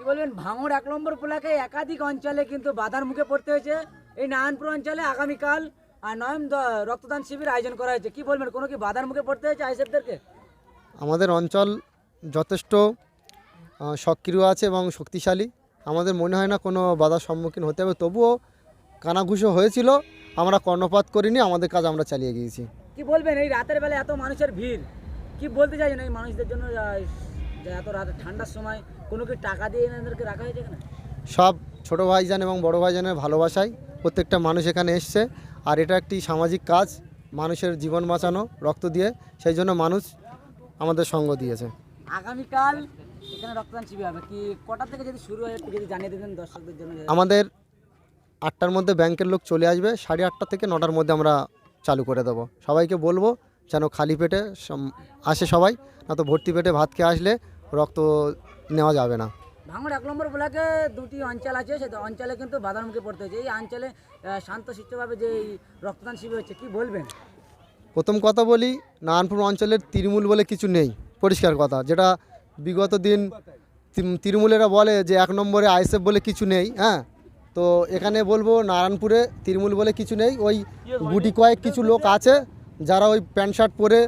কি বলবেন ভাঙড় এক নম্বর ব্লকে একাধিক অঞ্চলে কিন্তু বাধার মুখে পড়তে হয়েছে। এই নারায়ণপুর অঞ্চলে আগামীকাল আর নয়ন রক্তদান শিবির আয়োজন করা হয়েছে। কি বলবেন কোনো কি বাধার মুখে পড়তে হয়েছে আইসেফদেরকে আমাদের অঞ্চল যথেষ্ট সক্রিয় আছে এবং শক্তিশালী। আমাদের মনে হয় না কোনো বাধার সম্মুখীন হতে হবে। তবুও কানাঘুষো হয়েছিল আমরা কর্ণপাত করিনি আমাদের কাজ আমরা চালিয়ে গিয়েছি। কি বলবেন এই রাতের বেলা এত মানুষের ভিড়। কি বলতে চাইছেন এই মানুষদের জন্য যা- এত রাতে ঠান্ডার সময় কোনো কি টাকা দিয়ে এনাদেরকে রাখা হয়েছে এখানে? সব ছোট ভাইজান এবং বড় ভাইজানের ভালোবাসায় প্রত্যেকটা মানুষ এখানে এসছে। আর এটা একটি সামাজিক কাজ মানুষের জীবন বাঁচানো রক্ত দিয়ে। সেই জন্য মানুষ আমাদের সঙ্গ দিয়েছে। আগামীকাল এখানে রক্তদান শিবির হবে। কি কটা থেকে যদি শুরু হয় একটু যদি জানিয়ে দিতেন দর্শকদের জন্য আমাদের আটটার মধ্যে ব্যাংকের লোক চলে আসবে সাড়ে আটটা থেকে নটার মধ্যে আমরা চালু করে দেবো। সবাইকে বলব যেন খালি পেটে আসে সবাই না তো ভর্তি পেটে ভাত খেয়ে আসলে রক্ত নেওয়া যাবে না। ভাঙড় এক নম্বর ব্লকে দুটি অঞ্চল আছে সেই অঞ্চলে কিন্তু বাধার মুখে পড়তে হয়েছে। এই অঞ্চলে আহ, শান্তশিষ্টভাবে যে রক্তদান শিবির হচ্ছে কি বলবেন? প্রথম কথা বলি নারায়ণপুর অঞ্চলের তৃণমূল বলে কিছু নেই পরিষ্কার কথা। যেটা বিগত দিন তৃণমূলেরা বলে যে এক নম্বরে আইএসএফ বলে কিছু নেই হ্যাঁ? তো এখানে বলব নারায়ণপুরে তৃণমূল বলে কিছু নেই ওই গুটি কয়েক কিছু লোক আছে যারা ওই প্যান্ট শার্ট পরে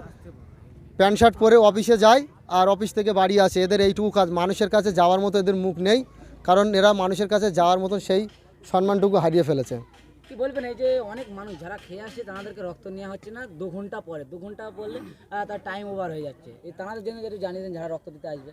প্যান্ট শার্ট পরে অফিসে যায় আর অফিস থেকে বাড়ি আসে এদের এইটুকু কাজ। মানুষের কাছে যাওয়ার মতো এদের মুখ নেই কারণ এরা মানুষের কাছে যাওয়ার মতো সেই সম্মানটুকু হারিয়ে ফেলেছে। কি বলবেন এই যে অনেক মানুষ যারা খেয়ে আসে তাদেরকে রক্ত নেওয়া হচ্ছে না দু ঘণ্টা পরে। দু ঘণ্টা বললে তার টাইম ওভার হয়ে যাচ্ছে। এই তাদের জন্য যদি জানিয়ে দেন যারা রক্ত দিতে আসবে।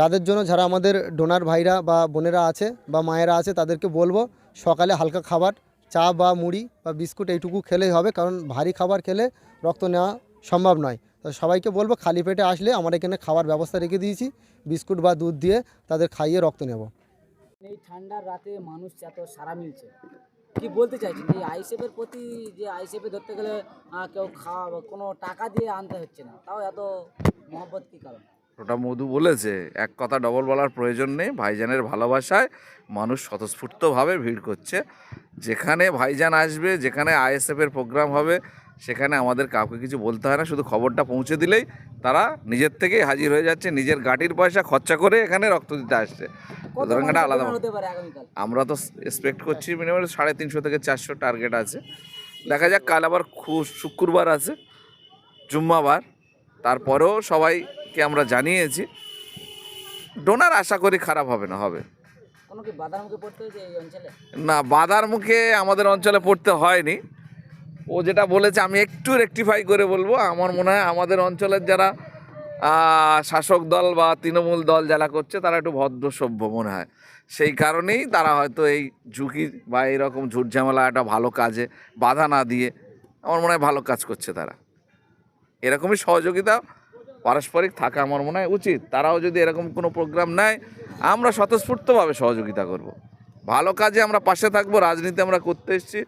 তাদের জন্য যারা আমাদের ডোনার ভাইরা বা বোনেরা আছে বা মায়েরা আছে তাদেরকে বলব সকালে হালকা খাবার চা বা মুড়ি বা বিস্কুট এইটুকু খেলেই হবে, কারণ ভারী খাবার খেলে রক্ত নেওয়া সম্ভব নয়। তো সবাইকে বলব, খালি পেটে আসলে আমরা এখানে খাবার ব্যবস্থা রেখে দিয়েছি। বিস্কুট বা দুধ দিয়ে তাদের খাইয়ে রক্ত নেব। এই ঠান্ডার রাতে মানুষ এত সারা মিলছে। কি বলতে চাইছেন? যে আইসেফের প্রতি যে আইসেফে ধরতে গেলে কেউ খাওয়া কোনো টাকা দিয়ে আনতে হচ্ছে না। তাও এত মহব্বত কি কারণ? ওটা মধু বলেছে এক কথা ডবল বলার প্রয়োজন নেই ভাইজানের ভালোবাসায় মানুষ স্বতঃস্ফূর্তভাবে ভিড় করছে। যেখানে ভাইজান আসবে যেখানে আইএসএফের প্রোগ্রাম হবে সেখানে আমাদের কাউকে কিছু বলতে হয় না শুধু খবরটা পৌঁছে দিলেই তারা নিজের থেকেই হাজির হয়ে যাচ্ছে নিজের গাড়ির পয়সা খরচা করে এখানে রক্ত দিতে আসছে। সুতরাং এটা আলাদা আমরা তো এক্সপেক্ট করছি মিনিমাম সাড়ে তিনশো থেকে চারশো টার্গেট আছে। দেখা যাক কাল আবার শুক্রবার আছে জুম্মাবার। তারপরেও সবাইকে আমরা জানিয়েছি। ডোনার আশা করি খারাপ হবে না হবে। না বাধার মুখে আমাদের অঞ্চলে পড়তে হয়নি। ও যেটা বলেছে আমি একটু রেকটিফাই করে বলব। আমার মনে হয় আমাদের অঞ্চলের যারা শাসক দল বা তৃণমূল দল যারা করছে তারা একটু ভদ্র সভ্য মনে হয়। সেই কারণেই তারা হয়তো এই ঝুঁকি বা এইরকম ঝুট ঝামেলা একটা ভালো কাজে বাধা না দিয়ে আমার মনে হয় ভালো কাজ করছে তারা। এরকমই সহযোগিতা পারস্পরিক থাকা আমার মনে হয় উচিত। তারাও যদি এরকম কোনো প্রোগ্রাম নেয়, আমরা স্বতঃস্ফূর্তভাবে সহযোগিতা করব। ভালো কাজে আমরা পাশে থাকব, রাজনীতি আমরা করতে এসেছি।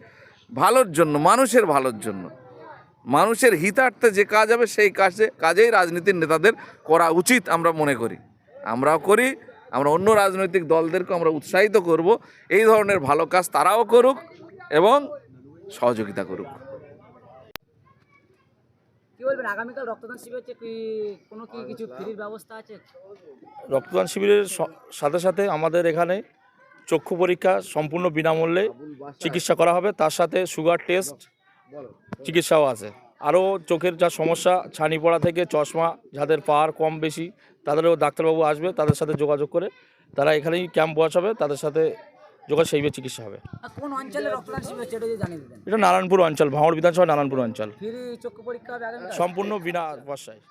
ভালোর জন্য, মানুষের ভালোর জন্য। মানুষের হিতার্থে যে কাজ হবে, সেই কাজে, কাজেই রাজনীতির নেতাদের করা উচিত আমরা মনে করি। আমরাও করি, আমরা অন্য রাজনৈতিক দলদেরকে আমরা উৎসাহিত করব। এই ধরনের ভালো কাজ তারাও করুক এবং সহযোগিতা করুক। কি বলবেন? আগামীকাল রক্তদান শিবির হচ্ছে কি কোনো কি কিছু ফ্রির ব্যবস্থা আছে? রক্তদান শিবিরের সাথে সাথে আমাদের এখানে চক্ষু পরীক্ষা সম্পূর্ণ বিনামূল্যে চিকিৎসা করা হবে। তার সাথে সুগার টেস্ট চিকিৎসাও আছে। আরও চোখের যা সমস্যা ছানি পড়া থেকে চশমা যাদের পাওয়ার কম বেশি তাদেরও ডাক্তারবাবু আসবে তাদের সাথে যোগাযোগ করে তারা এখানেই ক্যাম্প বসাবে তাদের সাথে যোগাযোগ সেইভাবে চিকিৎসা হবে। কোন অঞ্চলে রক্তদান শিবির হচ্ছে এটা যদি জানিয়ে দিতেন। এটা নারায়ণপুর অঞ্চল ভাঙড় বিধানসভা নারায়ণপুর অঞ্চল। ফ্রি চক্ষু পরীক্ষা সম্পূর্ণ বিনা পয়সায়